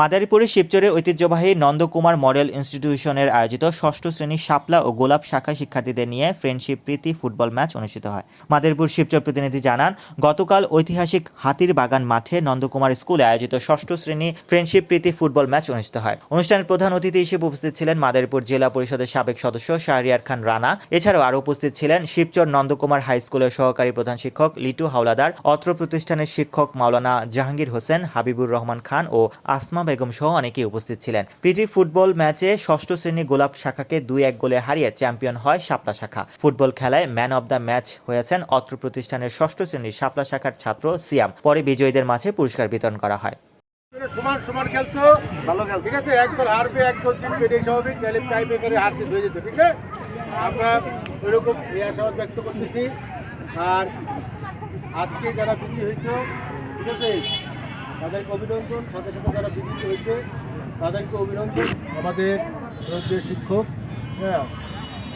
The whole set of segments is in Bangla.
মাদারীপুরের শিবচরে ঐতিহ্যবাহী নন্দকুমার মডেল ইনস্টিটিউশনের আয়োজিত ষষ্ঠ শ্রেণির শাপলা ও গোলাপ শাখা শিক্ষার্থীদের নিয়ে ফ্রেন্ডশিপ প্রীতি ফুটবল ম্যাচ অনুষ্ঠিত হয়। মাদারীপুর শিবচর প্রতিনিধি জানান, গতকাল ঐতিহাসিক হাতির বাগান মাঠে নন্দকুমার স্কুলে আয়োজিত ষষ্ঠ শ্রেণি ফ্রেন্ডশিপ প্রীতি ফুটবল ম্যাচ অনুষ্ঠিত হয়। অনুষ্ঠানের প্রধান অতিথি হিসেবে উপস্থিত ছিলেন মাদারীপুর জেলা পরিষদের সাবেক সদস্য শাহরিয়ার খান রানা। এছাড়াও আরও উপস্থিত ছিলেন শিবচর নন্দকুমার হাই স্কুলের সহকারী প্রধান শিক্ষক লিটু হাওলাদার, অত্র প্রতিষ্ঠানের শিক্ষক মাওলানা জাহাঙ্গীর হোসেন, হাবিবুর রহমান খান ও আসমা বেগম সহ অনেকেই উপস্থিত ছিলেন। প্রীতি ফুটবল ম্যাচে ষষ্ঠ শ্রেণি গোলাপ শাখাকে দুই এক গোলে হারিয়ে চ্যাম্পিয়ন হয় শাপলা শাখা। ফুটবল খেলায় ম্যান অব দ্য ম্যাচ হয়েছেন অত্র প্রতিষ্ঠানের ষষ্ঠ শ্রেণির শাপলা শাখার ছাত্র সিয়াম। পরে বিজয়ীদের মাঝে পুরস্কার বিতরণ করা হয়। সমান সমান খেলছো? ভালো খেল ঠিক আছে একবার হারবে একবার জিতবে এটাই স্বাভাবিক। তাহলে টাই ব্রেকারে হারতে হয়ে যেত ঠিক আছে? আমরা ওইরকম এই আশাবাদ ব্যক্ত করতেছি। আর আজকে যারা বিজয়ী হয়েছে ঠিক আছে? তাদেরকে অভিনন্দন। সাথে সাথে যারা বিজয়ী হয়েছে, তাদেরকে অভিনন্দন। আমাদের শ্রদ্ধেয় শিক্ষক হ্যাঁ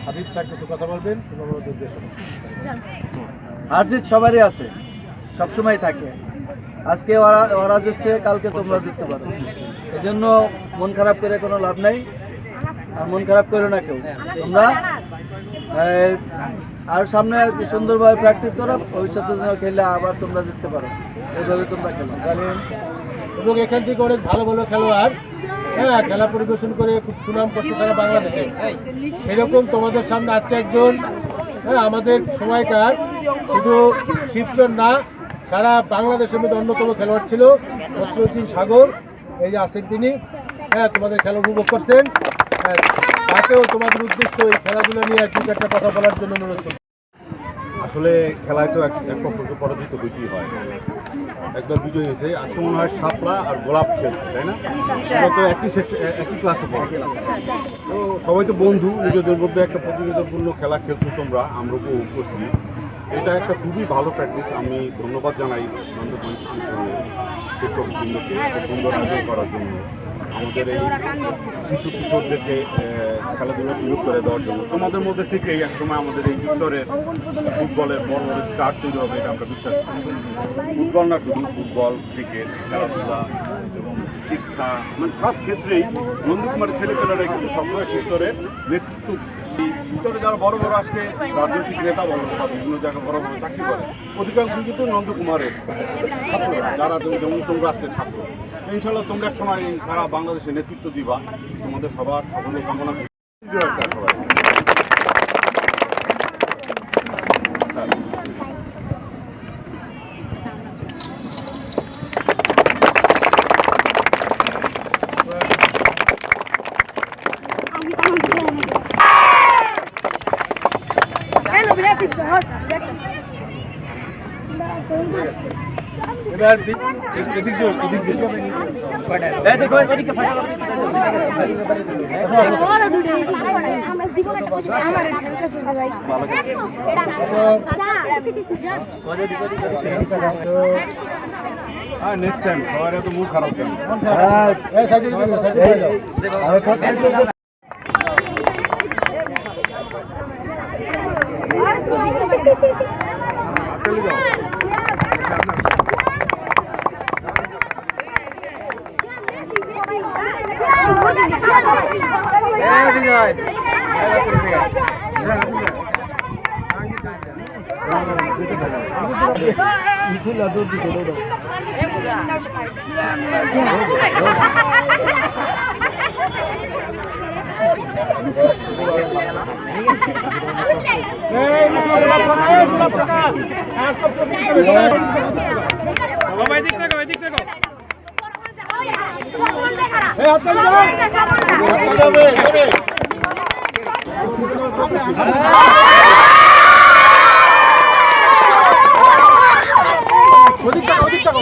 হাবিব স্যার কিছু কথা বলবেন, এবং আমাদের উদ্দেশ্য হার জিত সবারই আছে, সবসময় থাকে। আজকে ওরা ওরা জিতছে, কালকে তোমরা জিততে পারো। এই জন্য মন খারাপ করে কোনো লাভ নাই, আর মন খারাপ করো না কেউ। তোমরা আর সামনে সুন্দরভাবে প্র্যাকটিস করো, ভবিষ্যতে যেন খেললে আবার তোমরা জিততে পারো। এইভাবে তোমরা খেলো। এবং এখান থেকে অনেক ভালো ভালো খেলোয়াড় হ্যাঁ খেলা পরিবেশন করে খুব সুনাম করছে সারা বাংলাদেশে। সেরকম তোমাদের সামনে আজকে একজন হ্যাঁ আমাদের সময়কার শুধু শিবচর না সারা বাংলাদেশের মধ্যে অন্যতম খেলোয়াড় ছিল নসরুদ্দিন সাগর এই যে আসেন তিনি। হ্যাঁ তোমাদের খেলা উপভোগ করছেন। হ্যাঁ, তাকেও তোমাদের উদ্দেশ্য এই খেলাধুলা নিয়ে দু একটা কথা বলার জন্য অনুরোধ। আসলে খেলায় তো এক পক্ষকে পরাজিত হইতেই হয়। একদল বিজয়ী হয়েছে। আজকে মনে হয় শাপলা আর গোলাপ খেলছে, তাই না? ওরা তো একই একই ক্লাসে পড়ে। তো সবাই তো বন্ধু, নিজেদের মধ্যে একটা প্রতিযোগিতাপূর্ণ খেলা খেলছো তোমরা, আমরা উপভোগ করছি। এটা একটা খুবই ভালো প্র্যাকটিস আমি ধন্যবাদ জানাই শিক্ষক বৃন্দকে সুন্দর আয়োজন করার জন্য। আমাদের এই শিশু কিশোরদেরকে খেলাধুলা খেলাধুলার সুযোগ করে দেওয়ার জন্য। তোমাদের মধ্যে থেকেই একসময় আমাদের এই উত্তরের ফুটবলের বড় বড় স্টার তৈরি হবে, এটা আমরা বিশ্বাস করি। ফুটবল না শুধু, ফুটবল, ক্রিকেট, খেলাধুলা এবং শিক্ষা মানে সব ক্ষেত্রেই নন্দকুমারের ছেলেপেলেরা কিন্তু সবসময় শিবচরের নেতৃত্ব শিবচরে যারা বড় বড় আজকে রাজনৈতিক নেতা বলো বা বিভিন্ন জায়গায় বড় বড় চাকরি করে অধিকাংশ কিন্তু নন্দকুমারের ছাত্ররা যারা তুমি যেমন তোমরা আজকে ছাত্র। ইনশাল্লাহ তোমরা এক সময় সারা বাংলাদেশে নেতৃত্ব দিবা তোমাদের সবার সাফল্য কামনা এদিক হ্যাঁ নেক্সট টাইম সবার এত মুখ খারাপ কেন? এই সাইডে সাইডে দিকে। যাও। এই, মুসলিম গোলাপ ছানা, এই, গোলাপ ছানা। হ্যাঁ, সব তো দিকে চলে যাও। এই, হাত তালি দাও। যাবে, যাবে। ওদিক টাকা, ওদিক টাকা,